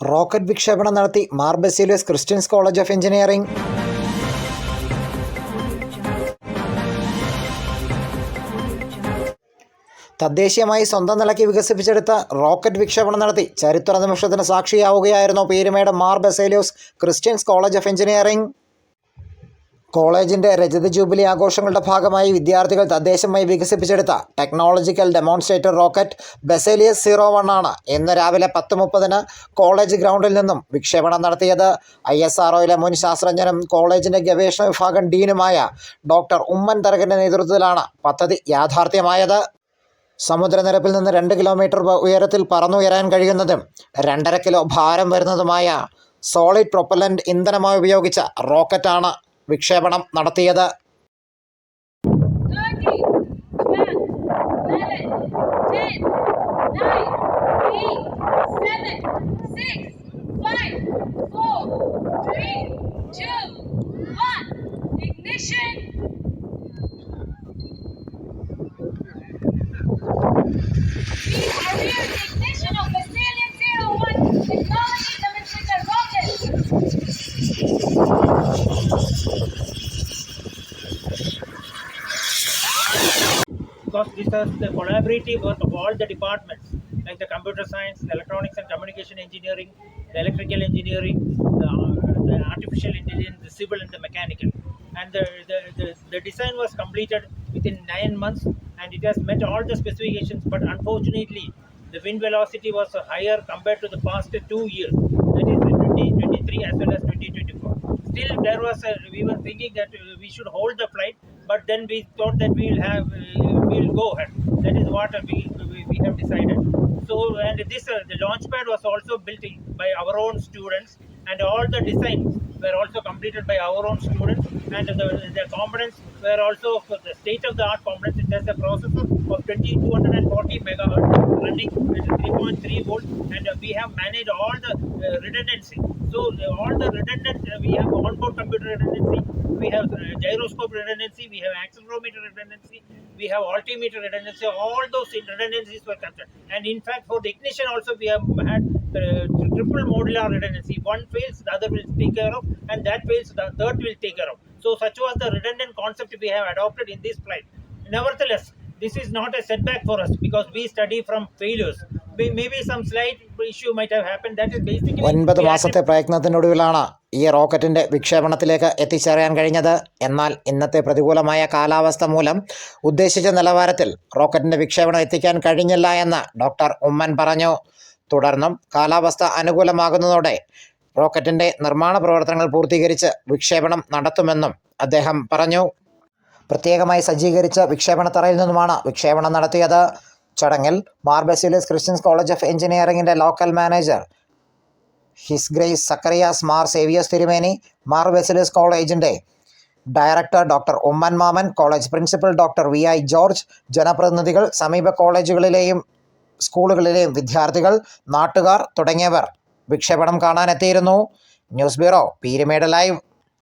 Rocket വിക്ഷേപണം നടത്തി Mar Baselius Christians college of engineering തദ്ദേശീയമായി സ്വന്തം നിലയ്ക്ക് വികസിപ്പിച്ചെടുത്ത റോക്കറ്റ് വിക്ഷേപണം നടത്തി ചരിത്ര നിമിഷത്തിന് സാക്ഷിയാവുകയായിരുന്നു Peermade Mar Baselios Christians college of engineering കോളേജിന്റെ രജത ജൂബിലി ആഘോഷങ്ങളുടെ ഭാഗമായി വിദ്യാർത്ഥികൾ തദ്ദേശമായി വികസിപ്പിച്ചെടുത്ത technological demonstrator rocket Baselius zero one ആണ് ഇന്ന് രാവിലെ പത്ത് മുപ്പതിന് കോളേജ് ഗ്രൗണ്ടിൽ നിന്നും വിക്ഷേപണം നടത്തിയത്. ഐ എസ് ആർഒയിലെ മുൻ ശാസ്ത്രജ്ഞനും കോളേജിന്റെ ഗവേഷണ വിഭാഗം ഡീനുമായ ഡോക്ടർ ഉമ്മൻ തരകന്റെ നേതൃത്വത്തിലാണ് പദ്ധതി യാഥാർത്ഥ്യമായത്. സമുദ്രനിരപ്പിൽ നിന്ന് രണ്ട് കിലോമീറ്റർ ഉയരത്തിൽ പറന്നുയരാൻ കഴിയുന്നതും രണ്ടര കിലോ ഭാരം വരുന്നതുമായ സോളിഡ് പ്രൊപ്പലന്റ് ഇന്ധനമായി ഉപയോഗിച്ച റോക്കറ്റാണ്. വിക്ഷേപണം നടത്തിയത്. 30, 12, 11, 10, the collaborative work of all the departments like the computer science, the electronics and communication engineering, the electrical engineering, the, the artificial intelligence, the civil and the mechanical. And the, the, the, the design was completed within nine months and it has met all the specifications but unfortunately the wind velocity was higher compared to the past two years that is 2023 as well as 2024 still there was a, we were thinking that uh, we should hold the flight but then we thought that we will have uh, we will go ahead. That is what we, we, we have decided. So and this uh, the launch pad was also built by our own students and all the designs were also completed by our own students and the, the components were also the state of the art components. It has a processor of 2240 megahertz running at 3.3 volts, and we have managed all the uh, redundancy so uh, all the redundant we have onboard computer redundancy we have uh, gyroscope redundancy we have accelerometer redundancy we have altimeter redundancy all those redundancies were captured and in fact for the ignition also we have had uh, triple modular redundancy. One fails the other will take care of and that fails the third will take care of. So such was the redundant concept we have adopted in this flight nevertheless this is not a setback for us because we study from failures. Maybe some slight issue might have happened. That is basically ഒൻപത് മാസത്തെ പ്രയത്നത്തിനൊടുവിലാണ് ഈ റോക്കറ്റിന്റെ വിക്ഷേപണത്തിലേക്ക് എത്തിച്ചേരാൻ കഴിഞ്ഞത്. എന്നാൽ ഇന്നത്തെ പ്രതികൂലമായ കാലാവസ്ഥ മൂലം ഉദ്ദേശിച്ച നിലവാരത്തിൽ റോക്കറ്റിന്റെ വിക്ഷേപണം എത്തിക്കാൻ കഴിഞ്ഞില്ല എന്ന് ഡോക്ടർ ഉമ്മൻ പറഞ്ഞു. തുടർന്നും കാലാവസ്ഥ അനുകൂലമാകുന്നതോടെ റോക്കറ്റിന്റെ നിർമ്മാണ പ്രവർത്തനങ്ങൾ പൂർത്തീകരിച്ച് വിക്ഷേപണം നടത്തുമെന്നും അദ്ദേഹം പറഞ്ഞു. പ്രത്യേകമായി സജ്ജീകരിച്ച വിക്ഷേപണത്തറയിൽ നിന്നുമാണ് വിക്ഷേപണം നടത്തിയത്. ചടങ്ങിൽ മാർ ക്രിസ്ത്യൻസ് കോളേജ് ഓഫ് എഞ്ചിനീയറിംഗിന്റെ local manager his grace Zacharias Mar സേവിയസ് തിരുമേനി മാർ ബസീലിയസ് കോളേജിന്റെ director doctor Oommen Mammen college principal doctor V I George ജനപ്രതിനിധികൾ സമീപ കോളേജുകളിലെയും സ്കൂളുകളിലെയും വിദ്യാർത്ഥികൾ നാട്ടുകാർ തുടങ്ങിയവർ വിക്ഷേപണം കാണാനെത്തിയിരുന്നു. News bureau Peermade live.